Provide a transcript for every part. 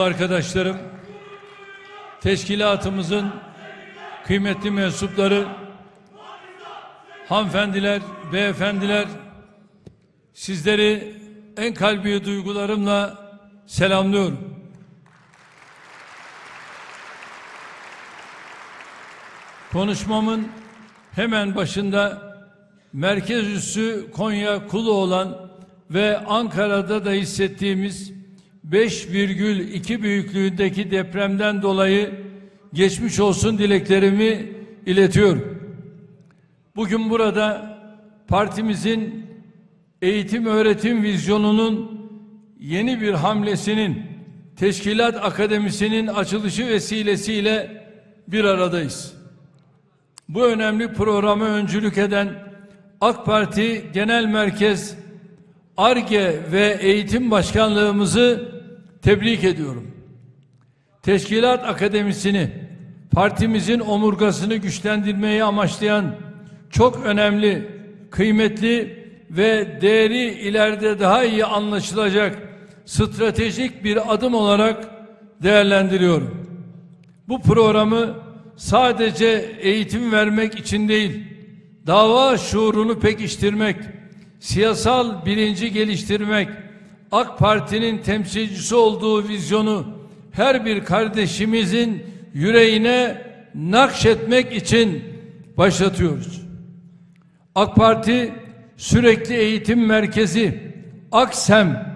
Arkadaşlarım, teşkilatımızın kıymetli mensupları, hanımefendiler, beyefendiler, sizleri en kalbi duygularımla selamlıyorum. Konuşmamın hemen başında merkez üssü Konya Kulu olan ve Ankara'da da hissettiğimiz 5,2 büyüklüğündeki depremden dolayı geçmiş olsun dileklerimi iletiyorum. Bugün burada partimizin eğitim öğretim vizyonunun yeni bir hamlesinin Teşkilat Akademisi'nin açılışı vesilesiyle bir aradayız. Bu önemli programa öncülük eden AK Parti Genel Merkez ARGE ve Eğitim Başkanlığımızı tebrik ediyorum. Teşkilat Akademisi'ni partimizin omurgasını güçlendirmeyi amaçlayan çok önemli, kıymetli ve değeri ileride daha iyi anlaşılacak stratejik bir adım olarak değerlendiriyorum. Bu programı sadece eğitim vermek için değil, dava şuurunu pekiştirmek, siyasal bilinci geliştirmek, AK Parti'nin temsilcisi olduğu vizyonu her bir kardeşimizin yüreğine nakşetmek için başlatıyoruz. AK Parti sürekli eğitim merkezi Aksem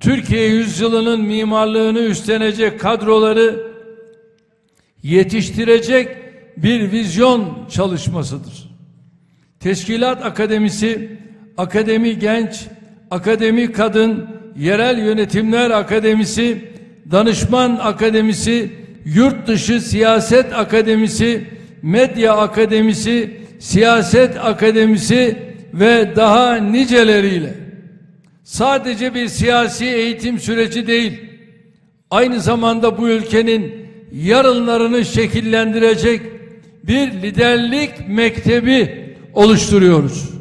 Türkiye yüzyılının mimarlığını üstlenecek kadroları yetiştirecek bir vizyon çalışmasıdır. Teşkilat Akademisi, Akademi Genç, Akademi Kadın, Yerel Yönetimler Akademisi, Danışman Akademisi, Yurt Dışı Siyaset Akademisi, Medya Akademisi, Siyaset Akademisi ve daha niceleriyle sadece bir siyasi eğitim süreci değil, aynı zamanda bu ülkenin yarınlarını şekillendirecek bir liderlik mektebi oluşturuyoruz.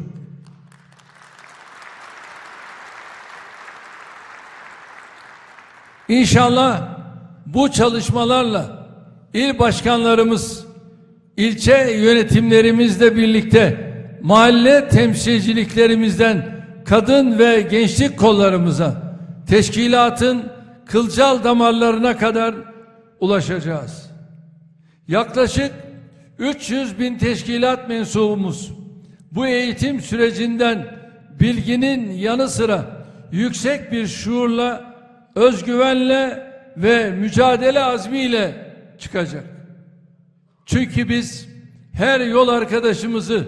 İnşallah bu çalışmalarla il başkanlarımız, ilçe yönetimlerimizle birlikte mahalle temsilciliklerimizden kadın ve gençlik kollarımıza, teşkilatın kılcal damarlarına kadar ulaşacağız. Yaklaşık 300 bin teşkilat mensubumuz bu eğitim sürecinden bilginin yanı sıra yüksek bir şuurla, özgüvenle ve mücadele azmiyle çıkacak. Çünkü biz her yol arkadaşımızı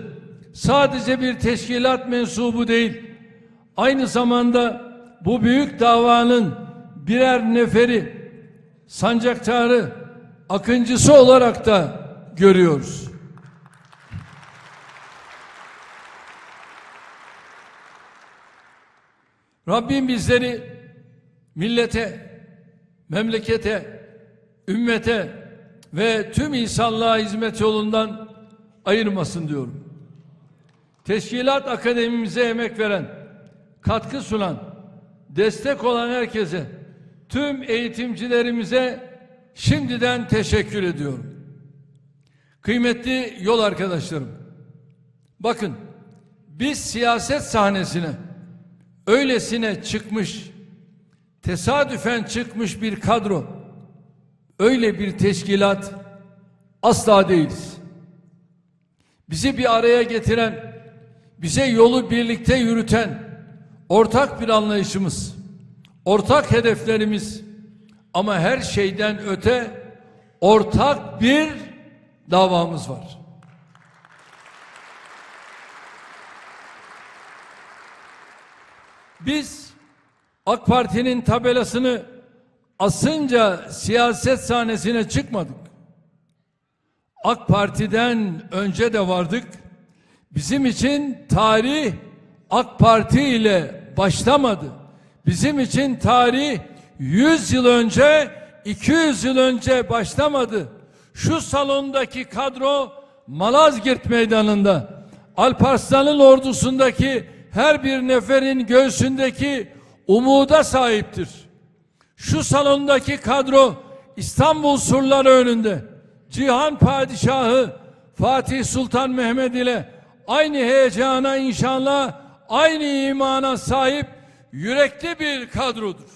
sadece bir teşkilat mensubu değil, aynı zamanda bu büyük davanın birer neferi, sancaktarı, akıncısı olarak da görüyoruz. Rabbim bizleri millete, memlekete, ümmete ve tüm insanlığa hizmet yolundan ayırmasın diyorum. Teşkilat akademimize emek veren, katkı sunan, destek olan herkese, tüm eğitimcilerimize şimdiden teşekkür ediyorum. Kıymetli yol arkadaşlarım, bakın biz siyaset sahnesine öylesine çıkmış, tesadüfen çıkmış bir kadro, öyle bir teşkilat asla değiliz. Bizi bir araya getiren, bize yolu birlikte yürüten ortak bir anlayışımız, ortak hedeflerimiz ama her şeyden öte ortak bir davamız var. Biz AK Parti'nin tabelasını asınca siyaset sahnesine çıkmadık. AK Parti'den önce de vardık. Bizim için tarih AK Parti ile başlamadı. Bizim için tarih 100 yıl önce, 200 yıl önce başlamadı. Şu salondaki kadro Malazgirt Meydanı'nda Alparslan'ın ordusundaki her bir neferin göğsündeki umuda sahiptir. Şu salondaki kadro İstanbul surları önünde Cihan Padişahı Fatih Sultan Mehmet ile aynı heyecana inşallah aynı imana sahip yürekli bir kadrodur.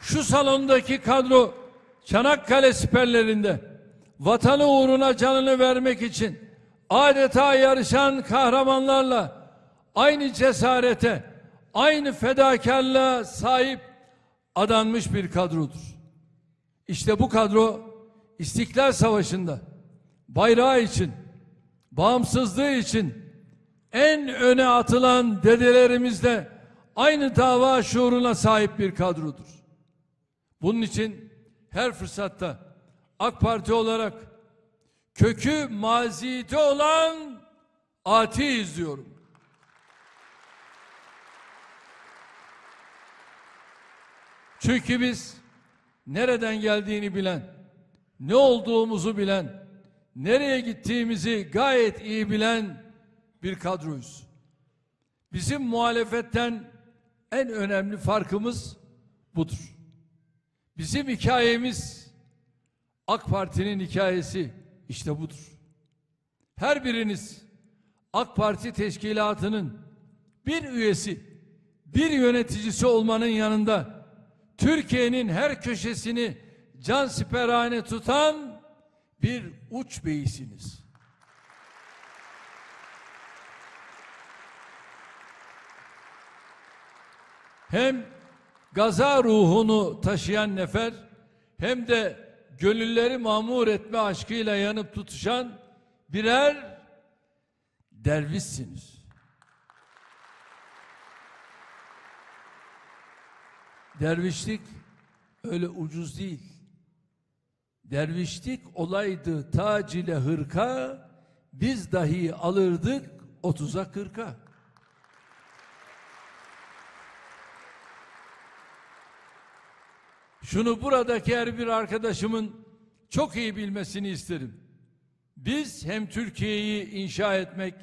Şu salondaki kadro Çanakkale siperlerinde vatanı uğruna canını vermek için adeta yarışan kahramanlarla aynı cesarete, aynı fedakarlığa sahip adanmış bir kadrodur. İşte bu kadro İstiklal Savaşı'nda bayrağı için, bağımsızlığı için en öne atılan dedelerimizle aynı dava şuuruna sahip bir kadrodur. Bunun için her fırsatta AK Parti olarak kökü mazide olan ati izliyorum. Çünkü biz nereden geldiğini bilen, ne olduğumuzu bilen, nereye gittiğimizi gayet iyi bilen bir kadroyuz. Bizim muhalefetten en önemli farkımız budur. Bizim hikayemiz AK Parti'nin hikayesi işte budur. Her biriniz AK Parti teşkilatının bir üyesi, bir yöneticisi olmanın yanında Türkiye'nin her köşesini can siperhane tutan bir uç beyisiniz. Hem gaza ruhunu taşıyan nefer hem de gönülleri mamur etme aşkıyla yanıp tutuşan birer dervişsiniz. Dervişlik öyle ucuz değil. Dervişlik olaydı tac ile hırka, biz dahi alırdık otuza kırka. Şunu buradaki her bir arkadaşımın çok iyi bilmesini isterim. Biz hem Türkiye'yi inşa etmek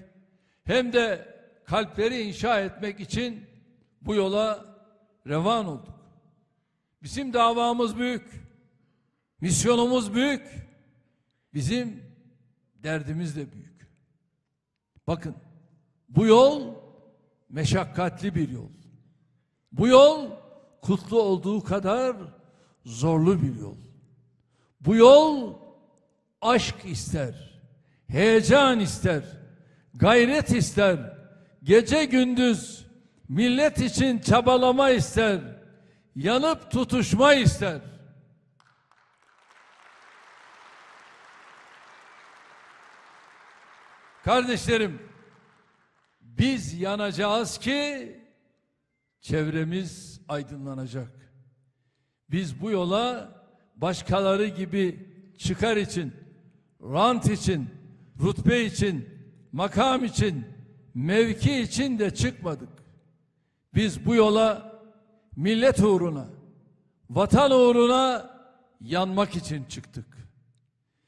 hem de kalpleri inşa etmek için bu yola revan olduk. Bizim davamız büyük. Misyonumuz büyük. Bizim derdimiz de büyük. Bakın bu yol meşakkatli bir yol. Bu yol kutlu olduğu kadar zorlu bir yol. Bu yol aşk ister, heyecan ister, gayret ister, gece gündüz millet için çabalama ister, yanıp tutuşma ister. Kardeşlerim, biz yanacağız ki çevremiz aydınlanacak. Biz bu yola başkaları gibi çıkar için, rant için, rutbe için, makam için, mevki için de çıkmadık. Biz bu yola millet uğruna, vatan uğruna yanmak için çıktık.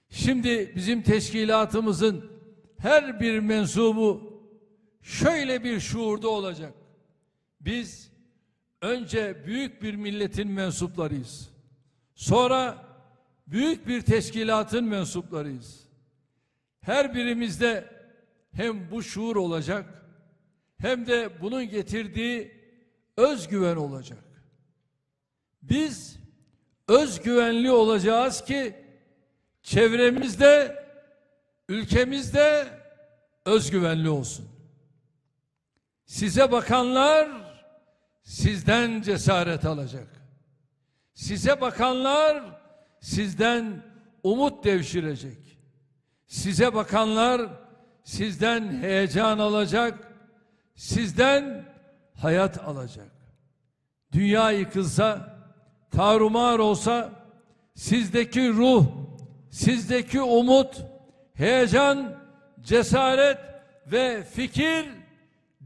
Şimdi bizim teşkilatımızın her bir mensubu şöyle bir şuurda olacak. Biz önce büyük bir milletin mensuplarıyız. Sonra büyük bir teşkilatın mensuplarıyız. Her birimizde hem bu şuur olacak hem de bunun getirdiği özgüven olacak. Biz özgüvenli olacağız ki çevremizde, ülkemizde özgüvenli olsun. Size bakanlar sizden cesaret alacak. Size bakanlar sizden umut devşirecek. Size bakanlar sizden heyecan alacak. Sizden hayat alacak. Dünya yıkılsa, tarumar olsa sizdeki ruh, sizdeki umut, heyecan, cesaret ve fikir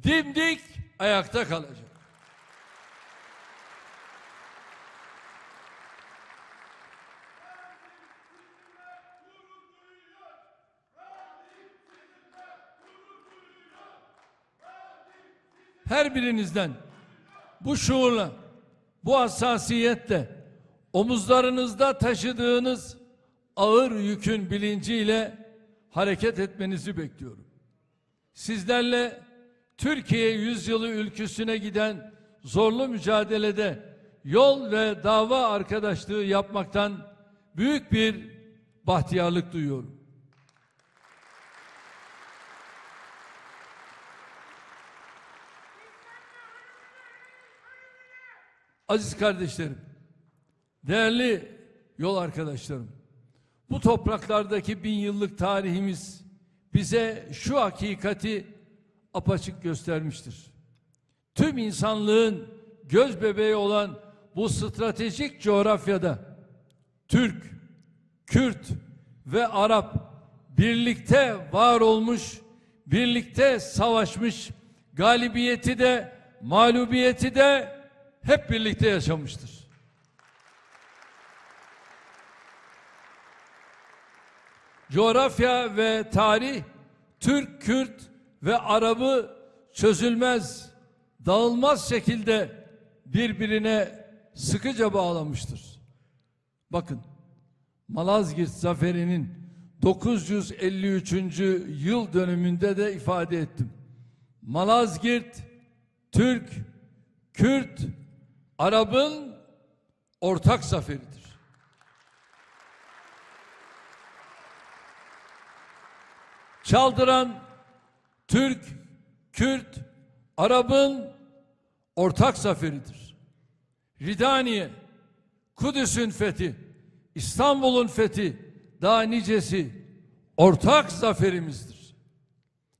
dimdik ayakta kalacak. Her birinizden bu şuurla, bu hassasiyetle omuzlarınızda taşıdığınız ağır yükün bilinciyle hareket etmenizi bekliyorum. Sizlerle Türkiye yüzyılı ülküsüne giden zorlu mücadelede yol ve dava arkadaşlığı yapmaktan büyük bir bahtiyarlık duyuyorum. Aziz kardeşlerim, değerli yol arkadaşlarım, bu topraklardaki bin yıllık tarihimiz bize şu hakikati apaçık göstermiştir. Tüm insanlığın göz bebeği olan bu stratejik coğrafyada Türk, Kürt ve Arap birlikte var olmuş, birlikte savaşmış, galibiyeti de mağlubiyeti de hep birlikte yaşamıştır. Coğrafya ve tarih Türk, Kürt ve Arap'ı çözülmez, dağılmaz şekilde birbirine sıkıca bağlamıştır. Bakın Malazgirt Zaferi'nin 953. yıl dönümünde de ifade ettim. Malazgirt Türk, Kürt, Arap'ın ortak zaferidir. Çaldıran Türk, Kürt, Arap'ın ortak zaferidir. Ridaniye, Kudüs'ün fethi, İstanbul'un fethi, daha nicesi ortak zaferimizdir.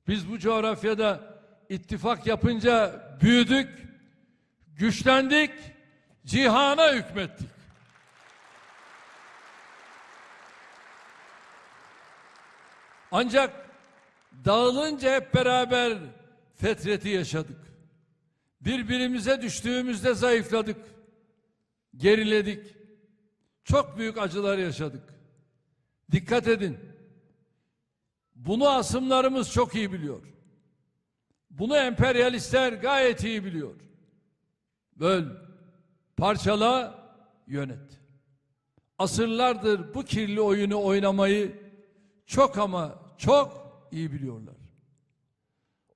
Biz bu coğrafyada ittifak yapınca büyüdük, güçlendik, cihana hükmettik. Ancak dağılınca hep beraber fetreti yaşadık. Birbirimize düştüğümüzde zayıfladık. Geriledik. Çok büyük acılar yaşadık. Dikkat edin. Bunu asımlarımız çok iyi biliyor. Bunu emperyalistler gayet iyi biliyor. Böl, parçala, yönet. Asırlardır bu kirli oyunu oynamayı çok ama çok iyi biliyorlar.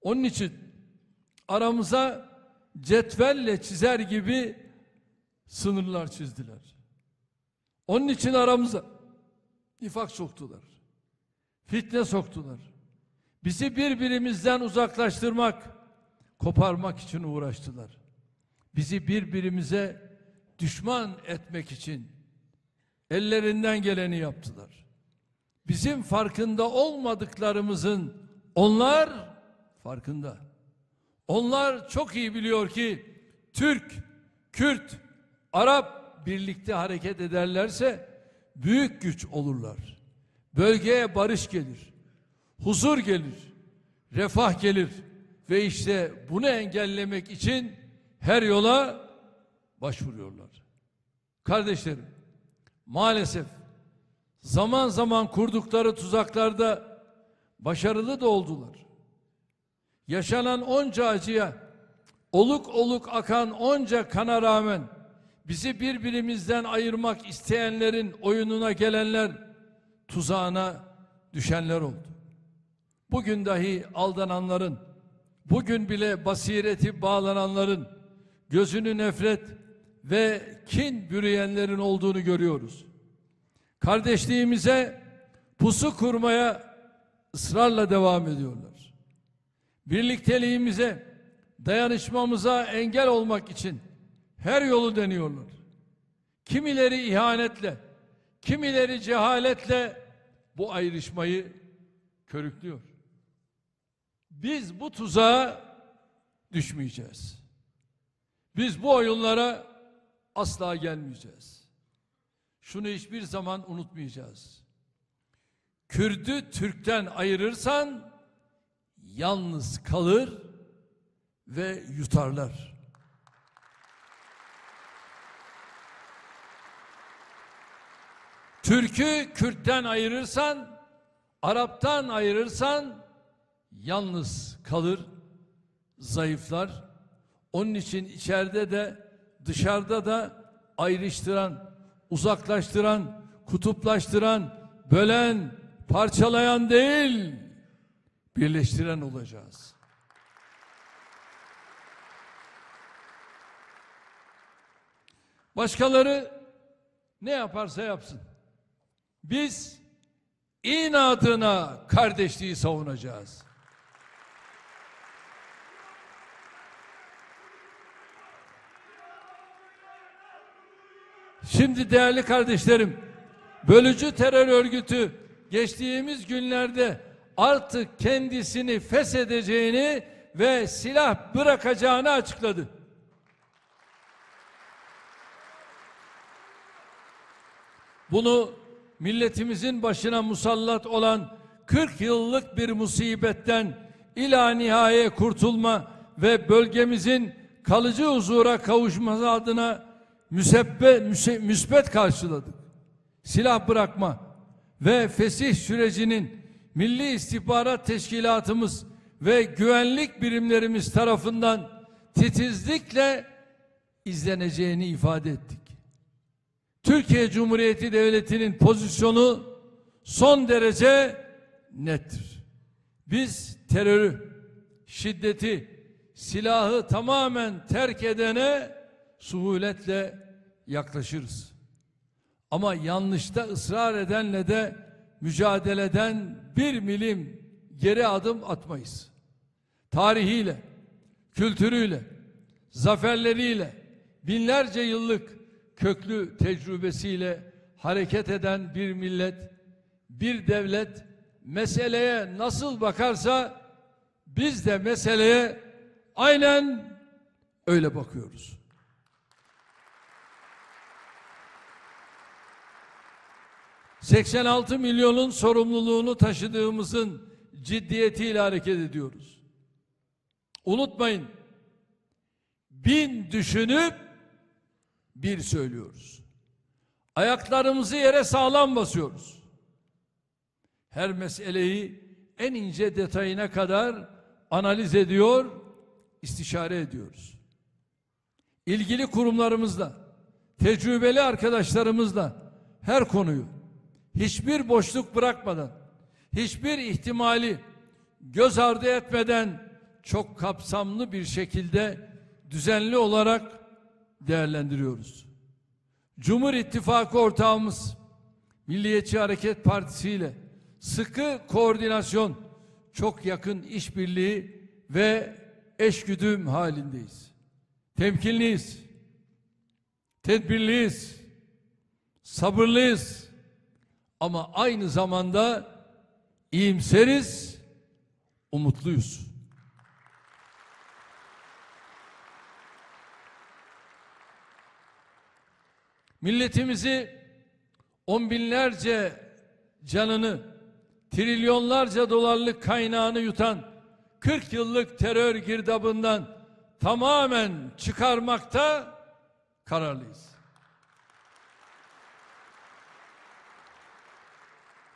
Onun için aramıza cetvelle çizer gibi sınırlar çizdiler. Onun için aramıza nifak soktular. Fitne soktular. Bizi birbirimizden uzaklaştırmak, koparmak için uğraştılar. Bizi birbirimize düşman etmek için ellerinden geleni yaptılar. Bizim farkında olmadıklarımızın onlar farkında. Onlar çok iyi biliyor ki Türk, Kürt, Arap birlikte hareket ederlerse büyük güç olurlar. Bölgeye barış gelir, huzur gelir, refah gelir ve işte bunu engellemek için her yola başvuruyorlar. Kardeşlerim, maalesef zaman zaman kurdukları tuzaklarda başarılı da oldular. Yaşanan onca acıya, oluk oluk akan onca kana rağmen bizi birbirimizden ayırmak isteyenlerin oyununa gelenler tuzağına düşenler oldu. Bugün dahi aldananların, bugün bile basireti bağlananların, gözünü nefret ve kin bürüyenlerin olduğunu görüyoruz. Kardeşliğimize pusu kurmaya ısrarla devam ediyorlar. Birlikteliğimize, dayanışmamıza engel olmak için her yolu deniyorlar. Kimileri ihanetle, kimileri cehaletle bu ayrışmayı körüklüyor. Biz bu tuzağa düşmeyeceğiz. Biz bu oyunlara asla gelmeyeceğiz. Şunu hiçbir zaman unutmayacağız. Kürdü Türk'ten ayırırsan yalnız kalır ve yutarlar. Türk'ü Kürt'ten ayırırsan, Arap'tan ayırırsan yalnız kalır, zayıflar Onun için içeride de dışarıda da ayrıştıran, uzaklaştıran, kutuplaştıran, bölen, parçalayan değil, birleştiren olacağız. Başkaları ne yaparsa yapsın. Biz inadına kardeşliği savunacağız. Şimdi değerli kardeşlerim, bölücü terör örgütü geçtiğimiz günlerde artık kendisini feshedeceğini ve silah bırakacağını açıkladı. Bunu milletimizin başına musallat olan 40 yıllık bir musibetten ila nihaye kurtulma ve bölgemizin kalıcı huzura kavuşması adına müsebbe, müse, müsbet karşıladık. Silah bırakma ve fesih sürecinin Milli İstihbarat Teşkilatımız ve güvenlik birimlerimiz tarafından titizlikle izleneceğini ifade ettik. Türkiye Cumhuriyeti Devleti'nin pozisyonu son derece nettir. Biz terörü, şiddeti, silahı tamamen terk edene suhuletle yaklaşırız. Ama yanlışta ısrar edenle de mücadeleden bir milim geri adım atmayız. Tarihiyle, kültürüyle, zaferleriyle, binlerce yıllık köklü tecrübesiyle hareket eden bir millet, bir devlet meseleye nasıl bakarsa biz de meseleye aynen öyle bakıyoruz. ...86 milyonun sorumluluğunu taşıdığımızın ciddiyetiyle hareket ediyoruz. Unutmayın, bin düşünüp bir söylüyoruz. Ayaklarımızı yere sağlam basıyoruz. Her meseleyi en ince detayına kadar analiz ediyor, istişare ediyoruz. İlgili kurumlarımızla, tecrübeli arkadaşlarımızla her konuyu hiçbir boşluk bırakmadan, hiçbir ihtimali göz ardı etmeden çok kapsamlı bir şekilde düzenli olarak değerlendiriyoruz. Cumhur İttifakı ortağımız Milliyetçi Hareket Partisi ile sıkı koordinasyon, çok yakın işbirliği ve eşgüdüm halindeyiz. Temkinliyiz, tedbirliyiz, sabırlıyız ama aynı zamanda iyimseriz, umutluyuz. milletimizi on binlerce canını, trilyonlarca dolarlık kaynağını yutan 40 yıllık terör girdabından tamamen çıkarmakta kararlıyız.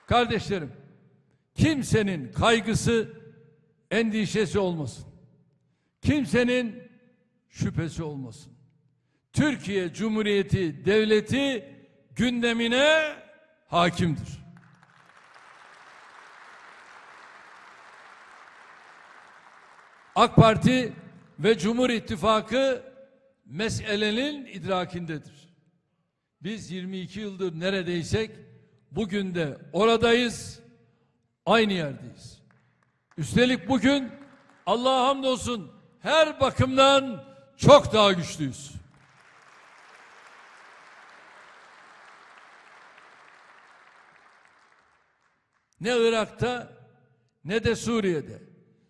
Kardeşlerim, kimsenin kaygısı, endişesi olmasın. Kimsenin şüphesi olmasın. Türkiye Cumhuriyeti Devleti gündemine hakimdir. AK Parti ve Cumhur İttifakı meselenin idrakindedir. Biz 22 yıldır neredeysek bugün de oradayız, aynı yerdeyiz. Üstelik bugün Allah'a hamdolsun her bakımdan çok daha güçlüyüz. ne Irak'ta ne de Suriye'de.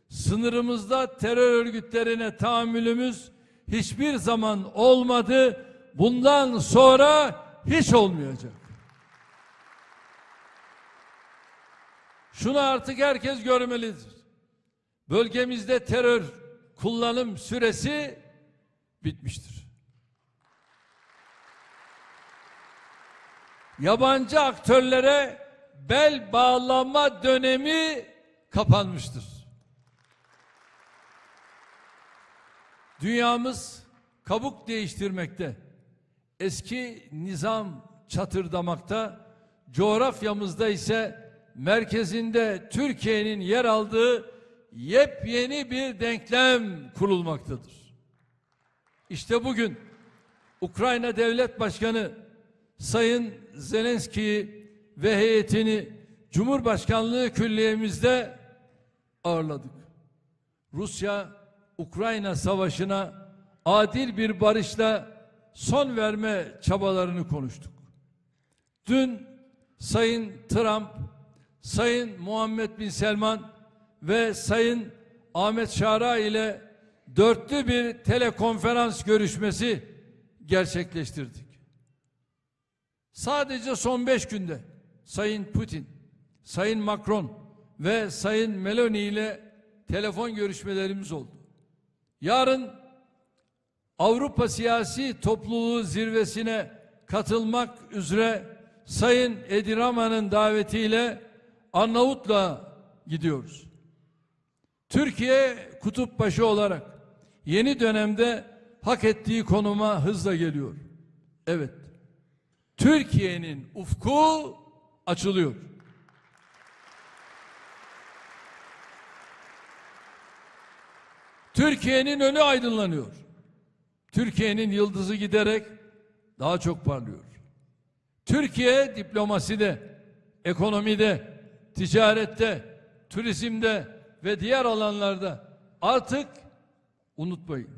Sınırımızda terör örgütlerine tahammülümüz hiçbir zaman olmadı. Bundan sonra hiç olmayacak. Şunu artık herkes görmelidir. Bölgemizde terör kullanım süresi bitmiştir. Yabancı aktörlere bel bağlama dönemi kapanmıştır. Dünyamız kabuk değiştirmekte. Eski nizam çatırdamakta. Coğrafyamızda ise merkezinde Türkiye'nin yer aldığı yepyeni bir denklem kurulmaktadır. İşte bugün Ukrayna Devlet Başkanı Sayın Zelenski'yi ve heyetini Cumhurbaşkanlığı Külliyemizde ağırladık. Rusya Ukrayna savaşına adil bir barışla son verme çabalarını konuştuk. Dün Sayın Trump, Sayın Muhammed Bin Selman ve Sayın Ahmet Şara ile dörtlü bir telekonferans görüşmesi gerçekleştirdik. Sadece son beş günde Sayın Putin, Sayın Macron ve Sayın Meloni ile telefon görüşmelerimiz oldu. Yarın Avrupa Siyasi Topluluğu zirvesine katılmak üzere Sayın Edi Rama'nın davetiyle Arnavutluğa gidiyoruz. Türkiye kutupbaşı olarak yeni dönemde hak ettiği konuma hızla geliyor. Evet. Türkiye'nin ufku açılıyor. Türkiye'nin önü aydınlanıyor. Türkiye'nin yıldızı giderek daha çok parlıyor. Türkiye diplomaside, ekonomide, ticarette, turizmde ve diğer alanlarda artık unutmayın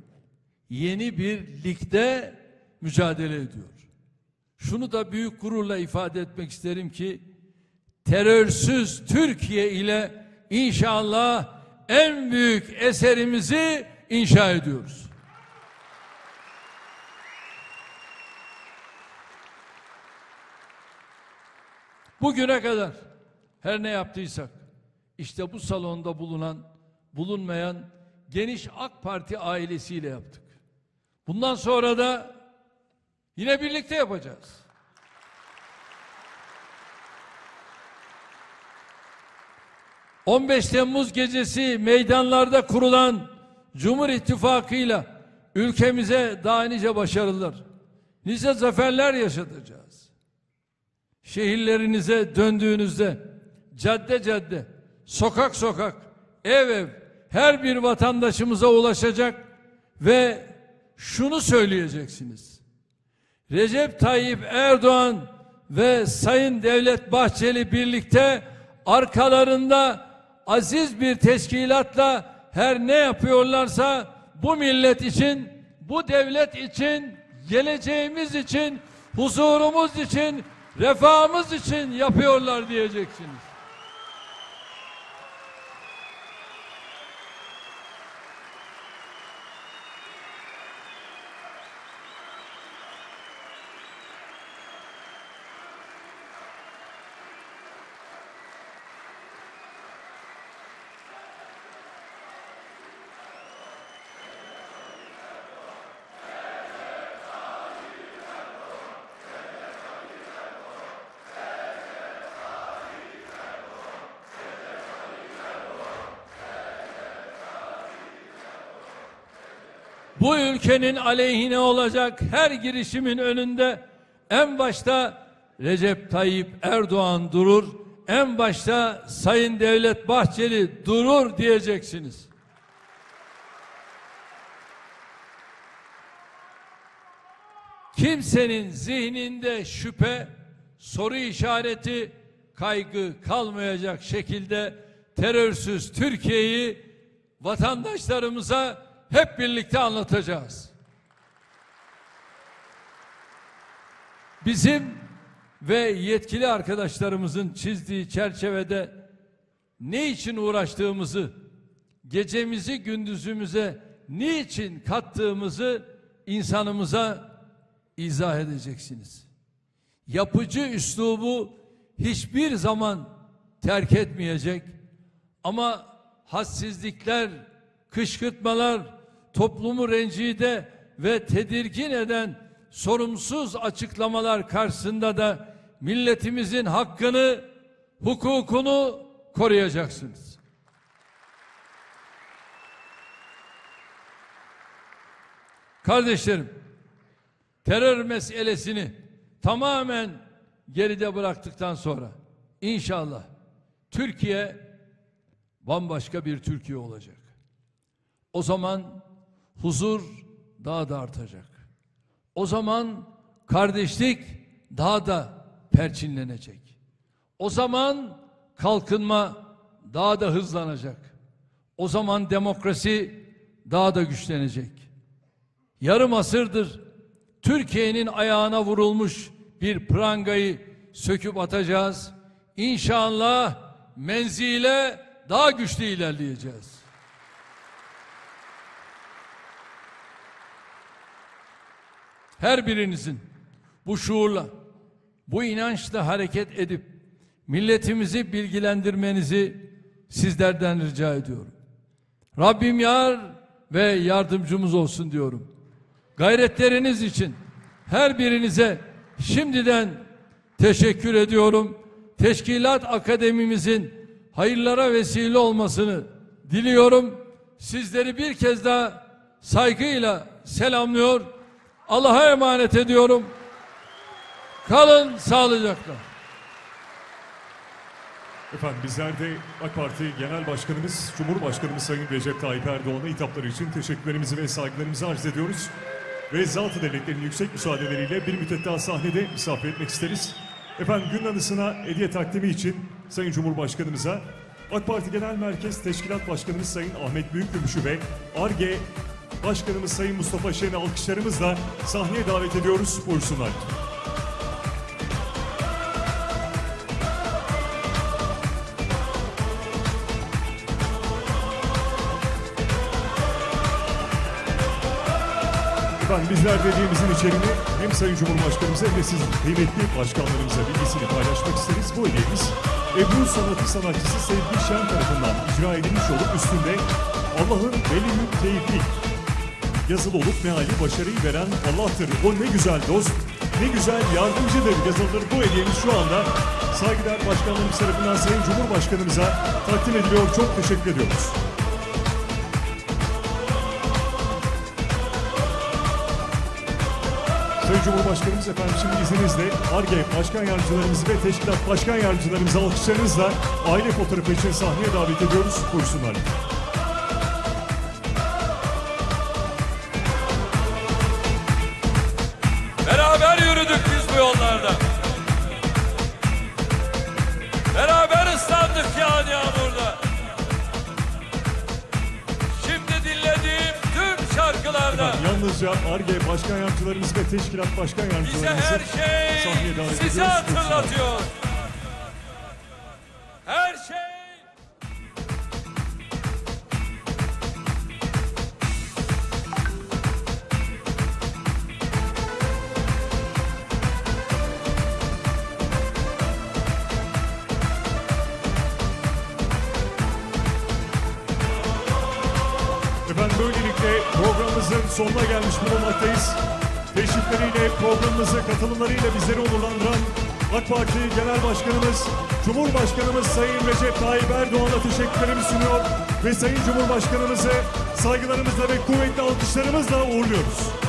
yeni bir ligde mücadele ediyor. Şunu da büyük gururla ifade etmek isterim ki terörsüz Türkiye ile inşallah en büyük eserimizi inşa ediyoruz. Bugüne kadar her ne yaptıysak işte bu salonda bulunan bulunmayan geniş AK Parti ailesiyle yaptık. Bundan sonra da yine birlikte yapacağız. ...15 Temmuz gecesi meydanlarda kurulan Cumhur İttifakı'yla ülkemize daha nice başarılar, nice zaferler yaşatacağız. Şehirlerinize döndüğünüzde cadde cadde, sokak sokak, ev ev her bir vatandaşımıza ulaşacak ve şunu söyleyeceksiniz. Recep Tayyip Erdoğan ve Sayın Devlet Bahçeli birlikte arkalarında aziz bir teşkilatla her ne yapıyorlarsa bu millet için, bu devlet için, geleceğimiz için, huzurumuz için, refahımız için yapıyorlar diyeceksiniz. Bu ülkenin aleyhine olacak her girişimin önünde en başta Recep Tayyip Erdoğan durur, en başta Sayın Devlet Bahçeli durur diyeceksiniz. Kimsenin zihninde şüphe, soru işareti, kaygı kalmayacak şekilde terörsüz Türkiye'yi vatandaşlarımıza hep birlikte anlatacağız. Bizim ve yetkili arkadaşlarımızın çizdiği çerçevede ne için uğraştığımızı, gecemizi gündüzümüze niçin kattığımızı insanımıza izah edeceksiniz. Yapıcı üslubu hiçbir zaman terk etmeyecek ama hassizlikler, kışkırtmalar, toplumu rencide ve tedirgin eden sorumsuz açıklamalar karşısında da milletimizin hakkını, hukukunu koruyacaksınız. Kardeşlerim, terör meselesini tamamen geride bıraktıktan sonra inşallah Türkiye bambaşka bir Türkiye olacak. O zaman huzur daha da artacak. O zaman kardeşlik daha da perçinlenecek. O zaman kalkınma daha da hızlanacak. O zaman demokrasi daha da güçlenecek. Yarım asırdır Türkiye'nin ayağına vurulmuş bir prangayı söküp atacağız. İnşallah menzile daha güçlü ilerleyeceğiz. Her birinizin bu şuurla, bu inançla hareket edip milletimizi bilgilendirmenizi sizlerden rica ediyorum. Rabbim yar ve yardımcımız olsun diyorum. Gayretleriniz için her birinize şimdiden teşekkür ediyorum. Teşkilat Akademimizin hayırlara vesile olmasını diliyorum. Sizleri bir kez daha saygıyla selamlıyor. Allah'a emanet ediyorum. Kalın sağlıcakla. Efendim bizler de AK Parti Genel Başkanımız, Cumhurbaşkanımız Sayın Recep Tayyip Erdoğan'a hitapları için teşekkürlerimizi ve saygılarımızı arz ediyoruz. Ve zat-ı devletlerin yüksek müsaadeleriyle bir müddet daha sahnede misafir etmek isteriz. Efendim gün anısına hediye takdimi için Sayın Cumhurbaşkanımıza AK Parti Genel Merkez Teşkilat Başkanımız Sayın Ahmet Büyükgümüş'ü ve ARGE Başkanımız Sayın Mustafa Şen'i alkışlarımızla sahneye davet ediyoruz. Buyursunlar. Efendim bizler dediğimizin içeriğini hem Sayın Cumhurbaşkanımıza hem de siz kıymetli başkanlarımıza bilgisini paylaşmak isteriz. Bu hediyemiz Ebru Sanatı sanatçısı Sevgi Şen tarafından icra edilmiş olup üstünde Allah'ın veliyü tevfik yazılı olup meali başarıyı veren Allah'tır. O ne güzel dost, ne güzel yardımcıdır yazılıdır. Bu hediyemiz şu anda saygıdeğer başkanlarımız tarafından Sayın Cumhurbaşkanımıza takdim ediliyor. Çok teşekkür ediyoruz. Sayın Cumhurbaşkanımız efendim şimdi izninizle ARGE Başkan Yardımcılarımızı ve Teşkilat Başkan Yardımcılarımızı alkışlarınızla aile fotoğrafı için sahneye davet ediyoruz. Buyursunlar. Yalnızca ARGE Başkan Yardımcılarımız ve Teşkilat Başkan bize Yardımcılarımızı her şey sizi hatırlatıyor. Sonuna gelmiş bulunmaktayız. Teşrifleriyle, programımıza katılımlarıyla bizleri onurlandıran AK Parti Genel Başkanımız, Cumhurbaşkanımız Sayın Recep Tayyip Erdoğan'a teşekkürlerimi sunuyor ve Sayın Cumhurbaşkanımızı saygılarımızla ve kuvvetli alkışlarımızla uğurluyoruz.